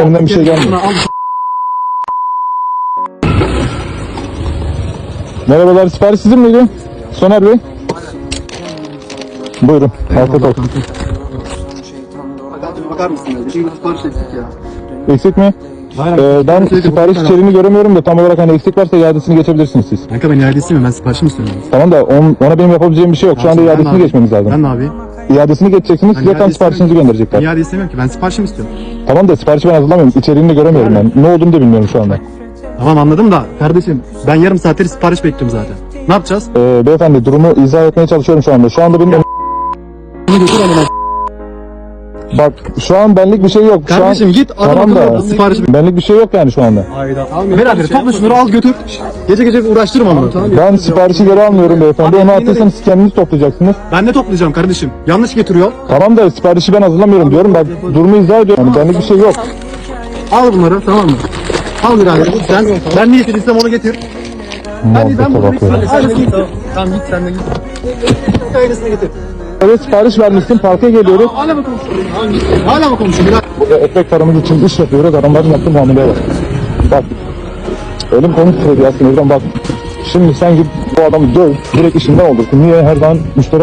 Elimden bir şey gelmiyor. Al. Merhabalar sipariş sizin miydi? Soner Bey. Buyurun. Afiyet olsun. Bakar mısın? ya? Şimdi sipariş ettik ya. Eksik mi? Ee, ben sipariş içeriğini göremiyorum da tam olarak hani eksik varsa iadesini geçebilirsiniz siz. Kanka ben iade istemiyorum. Ben siparişimi istiyorum. Tamam da on- ona benim yapabileceğim bir şey yok. Şu anda iadesini geçmeniz lazım. Ben ne abi? İadesini geçeceksiniz. Size tam siparişinizi gönderecekler. iade istemiyorum ki. Ben siparişimi istiyorum. Tamam da siparişi ben hazırlamıyorum. İçeriğini de göremiyorum ben. Ne olduğunu da bilmiyorum şu anda. Tamam anladım da kardeşim ben yarım saattir sipariş bekliyorum zaten. Ne yapacağız? Ee, beyefendi durumu izah etmeye çalışıyorum şu anda. Şu anda benim... Bunu götür amına. Bak şu an benlik bir şey yok. Şu Kardeşim an... git Tamam da sipariş benlik bir şey yok yani şu anda. Hayda. Beraber topla şunları al götür. Gece gece uğraştırma bana. Ben siparişi geri almıyorum beyefendi. Abi, Onu attıysanız kendiniz toplayacaksınız. Ben ne toplayacağım kardeşim? Yanlış getiriyor. Tamam da siparişi ben hazırlamıyorum diyorum. Bak durumu izah ediyorum. Yani benlik bir şey yok. Al bunları tamam mı? Al birader. Sen, ben ne istediysem onu getir. Ben, ben bunu. Tamam git sen de git. Aynısını getir. Evet sipariş vermişsin. Parka geliyoruz. Hala mı konuşuyorsun? Hala mı- konuşuyorsun? Burada ekmek paramız için iş yapıyoruz. Adamların yaptığı muameleye bak. Bak. Elim konu titredi ya sinirden bak. Şimdi sen git bu adamı döv. Direkt işinden olursun. Niye her zaman müşteri